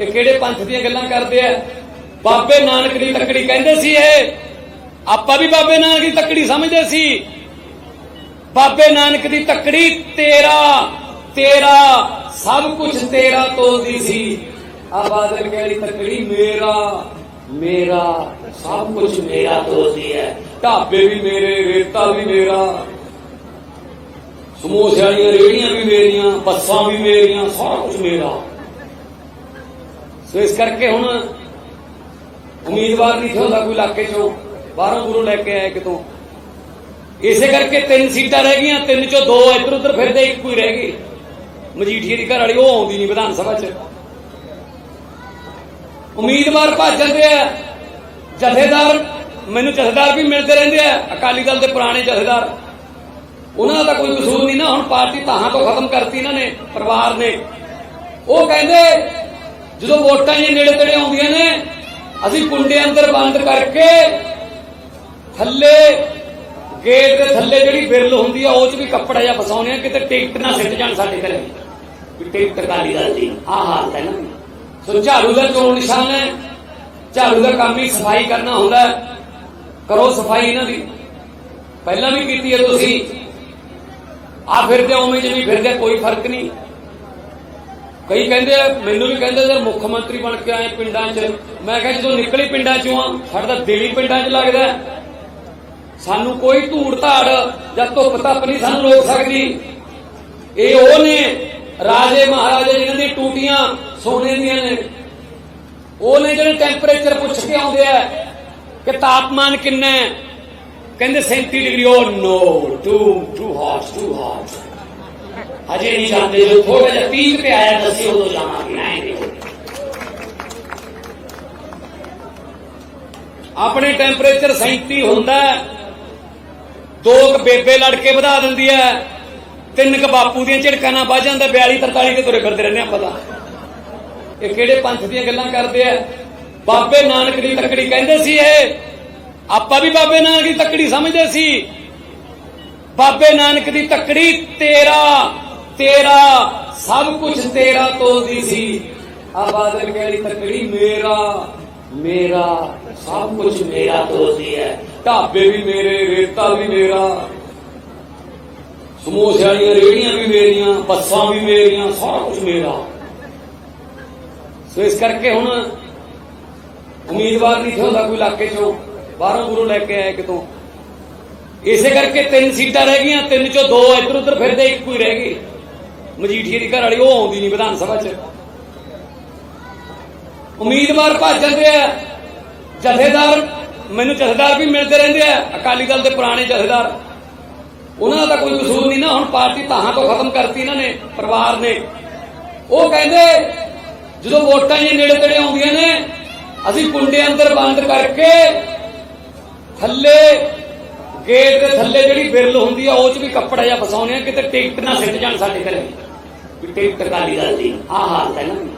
ਇਹ ਕਿਹੜੇ ਪੰਥ ਦੀਆਂ ਗੱਲਾਂ ਕਰਦੇ ਆ? ਬਾਬੇ ਨਾਨਕ ਦੀ ਤੱਕੜੀ ਕਹਿੰਦੇ ਸੀ ਇਹ। ਆਪਾਂ ਵੀ ਬਾਬੇ ਨਾਨਕ ਦੀ ਤੱਕੜੀ ਸਮਝਦੇ ਸੀ। ਬਾਬੇ ਨਾਨਕ ਦੀ ਤੱਕੜੀ ਤੇਰਾ ਤੇਰਾ, ਸਭ ਕੁਝ ਤੇਰਾ ਤੋਲਦੀ ਸੀ। ਆ ਬਾਦਲ ਕਹਿੰਦੀ ਤੱਕੜੀ ਮੇਰਾ ਮੇਰਾ, ਸਭ ਕੁਝ ਮੇਰਾ ਤੋਲਦੀ ਹੈ। ਢਾਬੇ ਵੀ ਮੇਰੇ, ਰੇਤਾ ਵੀ ਮੇਰਾ। ਸਮੋਸੇ ਵਾਲੀਆਂ ਰੇੜੀਆਂ ਵੀ ਮੇਰੀਆਂ, ਬੱਸਾਂ ਵੀ ਮੇਰੀਆਂ ਸਾਰਾ ਕੁਝ ਮੇਰਾ। ਸੋ ਇਸ ਕਰਕੇ ਹੁਣ ਉਮੀਦਵਾਰ ਨਹੀਂ ਹੁੰਦਾ ਕੋਈ ਇਲਾਕੇ ਚੋਂ, ਬਾਹਰੋਂ ਗੁਰੂ ਲੈ ਕੇ ਆਏ ਕਿਤੋਂ। ਇਸੇ ਕਰਕੇ ਤਿੰਨ ਸੀਟਾਂ ਰਹਿ ਗਈਆਂ, ਤਿੰਨ ਚੋਂ ਦੋ ਇੱਧਰ ਉੱਧਰ ਫਿਰਦੇ, ਇੱਕ ਕੋਈ ਰਹਿ ਗਈ। ਮਜੀਠੀਏ ਦੀ ਘਰ ਵਾਲੀ, ਉਹ ਆਉਂਦੀ ਨਹੀਂ ਵਿਧਾਨ ਸਭਾ 'ਚ। ਉਮੀਦਵਾਰ ਭੱਜ ਜਾਂਦੇ ਆ। ਜਥੇਦਾਰ, ਮੈਨੂੰ ਜਥੇਦਾਰ ਵੀ ਮਿਲਦੇ ਰਹਿੰਦੇ ਆ। ਅਕਾਲੀ ਦਲ ਦੇ ਪੁਰਾਣੇ ਜਥੇਦਾਰ। ਉਹਨਾਂ ਦਾ ਤਾਂ ਕੋਈ ਕਸੂਰ ਨਹੀਂ ਨਾ, ਹੁਣ ਪਾਰਟੀ ਤਾਹਾਂ ਤੋਂ ਖਤਮ ਕਰਤੀ ਇਹਨਾਂ ਨੇ, ਪਰਿਵਾਰ ਨੇ। ਉਹ ਕਹਿੰਦੇ ਜਦੋਂ ਵੋਟਾਂ ਜੇ ਨੇੜੇ ਤੇੜੇ ਆਉਂਦੀਆਂ ਨੇ, ਅਸੀਂ ਕੁੰਡੇ ਅੰਦਰ ਬੰਦ ਕਰਕੇ ਥੱਲੇ ਗੇਟ ਦੇ ਥੱਲੇ ਜਿਹੜੀ ਬਿਰਲ ਹੁੰਦੀ ਆ, ਉਹ 'ਚ ਵੀ ਕੱਪੜਾ ਜਿਹਾ ਫਸਾਉਣੇ ਆ, ਕਿਤੇ ਟਿਕਟ ਨਾ ਸਿੱਟ ਜਾਣ ਸਾਡੇ ਘਰੇ। ਵੀ ਟਿਕਟ ਕਾਲੀ ਗੱਲ ਦੀ, ਆਹ ਹਾਲਤ ਹੈ ਨਾ। ਸੋ ਝਾੜੂ ਦਾ ਚੋਣ ਨਿਸ਼ਾਨ ਹੈ, ਝਾੜੂ ਦਾ ਕੰਮ ਹੀ ਸਫ਼ਾਈ ਕਰਨਾ ਹੁੰਦਾ ਕਰੋ ਸਫ਼ਾਈ ਇਹਨਾਂ ਦੀ। ਪਹਿਲਾਂ ਵੀ ਕੀਤੀ ਹੈ ਤੁਸੀਂ। ਆ ਫਿਰਦੇ ਉਵੇਂ ਜਿਵੇਂ ਫਿਰਦੇ ਕੋਈ ਫ਼ਰਕ ਨਹੀਂ। ਕਈ ਕਹਿੰਦੇ ਆ, ਮੈਨੂੰ ਵੀ ਕਹਿੰਦੇ ਸਰ ਮੁੱਖ ਮੰਤਰੀ ਬਣ ਕੇ ਆਏ ਪਿੰਡਾਂ 'ਚ। ਮੈਂ ਕਿਹਾ ਜਦੋਂ ਨਿਕਲੀ ਪਿੰਡਾਂ 'ਚੋਂ ਆ, ਸਾਡਾ ਤਾਂ ਦਿਲ ਹੀ ਪਿੰਡਾਂ 'ਚ ਲੱਗਦਾ ਸਾਨੂੰ ਕੋਈ ਧੂੜ ਧਾੜ ਜਾਂ ਧੁੱਪ ਧੱਪ ਨਹੀਂ ਸਾਨੂੰ ਰੋਕ ਸਕਦੀ। ਇਹ ਉਹ ਨੇ, ਰਾਜੇ ਮਹਾਰਾਜੇ ਜਿਨ੍ਹਾਂ ਦੀ ਟੂਟੀਆਂ ਸੋਨੇ ਦੀਆਂ ਨੇ। ਉਹ ਨੇ ਜਿਹੜੇ ਟੈਂਪਰੇਚਰ ਪੁੱਛ ਕੇ ਆਉਂਦੇ ਆ ਕਿ ਤਾਪਮਾਨ ਕਿੰਨਾ ਹੈ। ਕਹਿੰਦੇ 37 ਡਿਗਰੀ, ਉਹ no too too hot too hot ਹਜੇ ਨਹੀਂ ਜਾਂਦੇ ਜੋ ਥੋੜਾ ਜਿਹਾ 30 ਤੇ ਆਇਆ ਦੱਸੀ ਉਦੋਂ ਜਾਵਾਂਗੇ ਆਏਂਗੇ ਆਪਣੇ ਟੈਂਪਰੇਚਰ 37 ਹੁੰਦਾ ਦੋ ਕ ਬੇਬੇ ਲੜ ਕੇ ਵਧਾ ਦਿੰਦੀ ਹੈ। ਤਿੰਨ ਕ ਬਾਪੂ ਦੀਆਂ ਝਿੜਕਾਂ ਨਾਲ ਵੱਜ ਜਾਂਦਾ 42 43 ਤੇ ਤੁਰੇ ਫਿਰਦੇ ਰਹਿੰਦੇ ਆ ਪਤਾ ਇਹ ਕਿਹੜੇ ਪੰਥ ਦੀਆਂ ਗੱਲਾਂ ਕਰਦੇ ਆ? ਬਾਬੇ ਨਾਨਕ ਦੀ ਤਕੜੀ ਕਹਿੰਦੇ ਸੀ ਇਹ। ਆਪਾਂ ਵੀ ਬਾਬੇ ਨਾਨਕ ਦੀ ਤਕੜੀ ਸਮਝਦੇ ਸੀ। ਬਾਬੇ ਨਾਨਕ ਦੀ ਤਕੜੀ ਤੇਰਾ ਤੇਰਾ, ਸਭ ਕੁਝ ਤੇਰਾ ਤੋਲਦੀ ਸੀ। ਆ ਬਾਦਲ ਕਹਿੰਦੀ ਤੱਕੜੀ ਮੇਰਾ ਮੇਰਾ, ਸਭ ਕੁਝ ਮੇਰਾ ਤੋਲਦੀ ਹੈ। ਢਾਬੇ ਵੀ ਮੇਰੇ, ਰੇਤਾ ਵੀ ਮੇਰਾ, ਸਮੋਸੇ ਵਾਲੀਆਂ ਰੇੜੀਆਂ ਵੀ ਮੇਰੀਆਂ, ਬੱਸਾਂ ਵੀ ਮੇਰੀਆਂ, ਸਾਰਾ ਕੁਝ ਮੇਰਾ। ਸੋ ਇਸ ਕਰਕੇ ਹੁਣ ਉਮੀਦਵਾਰ ਨਹੀਂ ਹੁੰਦਾ ਕੋਈ ਇਲਾਕੇ ਚੋਂ, ਬਾਹਰੋਂ ਗੁਰੂ ਲੈ ਕੇ ਆਏ ਕਿਤੋਂ। ਇਸੇ ਕਰਕੇ ਤਿੰਨ ਸੀਟਾਂ ਰਹਿ ਗਈਆਂ, ਤਿੰਨ ਚੋਂ ਦੋ ਇੱਧਰ ਉੱਧਰ ਫਿਰਦੇ, ਇੱਕ ਕੋਈ ਰਹਿ ਗਈ। ਮਜੀਠੀਏ ਦੀ ਘਰ ਵਾਲੀ, ਉਹ ਆਉਂਦੀ ਨਹੀਂ ਵਿਧਾਨ ਸਭਾ 'ਚ। ਉਮੀਦਵਾਰ ਭੱਜ ਜਾਂਦੇ ਆ। ਜਥੇਦਾਰ, ਮੈਨੂੰ ਜਥੇਦਾਰ ਵੀ ਮਿਲਦੇ ਰਹਿੰਦੇ ਆ। ਅਕਾਲੀ ਦਲ ਦੇ ਪੁਰਾਣੇ ਜਥੇਦਾਰ। ਉਹਨਾਂ ਦਾ ਤਾਂ ਕੋਈ ਕਸੂਰ ਨਹੀਂ ਨਾ, ਹੁਣ ਪਾਰਟੀ ਤਾਹਾਂ ਤੋਂ ਖਤਮ ਕਰਤੀ ਇਹਨਾਂ ਨੇ, ਪਰਿਵਾਰ ਨੇ। ਉਹ ਕਹਿੰਦੇ, ਜਦੋਂ ਵੋਟਾਂ ਜੇ ਨੇੜੇ ਤੇੜੇ ਆਉਂਦੀਆਂ ਨੇ, ਅਸੀਂ ਕੁੰਡੇ ਅੰਦਰ ਬੰਦ ਕਰਕੇ ਥੱਲੇ ਗੇਟ ਦੇ ਥੱਲੇ ਜਿਹੜੀ ਬਿਰਲ ਹੁੰਦੀ ਆ, ਉਹ 'ਚ ਵੀ ਕੱਪੜਾ ਜਿਹਾ ਫਸਾਉਣੇ ਆ, ਕਿਤੇ ਟਿਕਟ ਨਾ ਸਿੱਟ ਜਾਣ ਸਾਡੇ ਘਰੇ। ਵੀ ਟਿਕਟ ਕਾਲੀ ਗੱਲ ਦੀ। ਆਹ ਹਾਲਤ ਹੈ ਨਾ।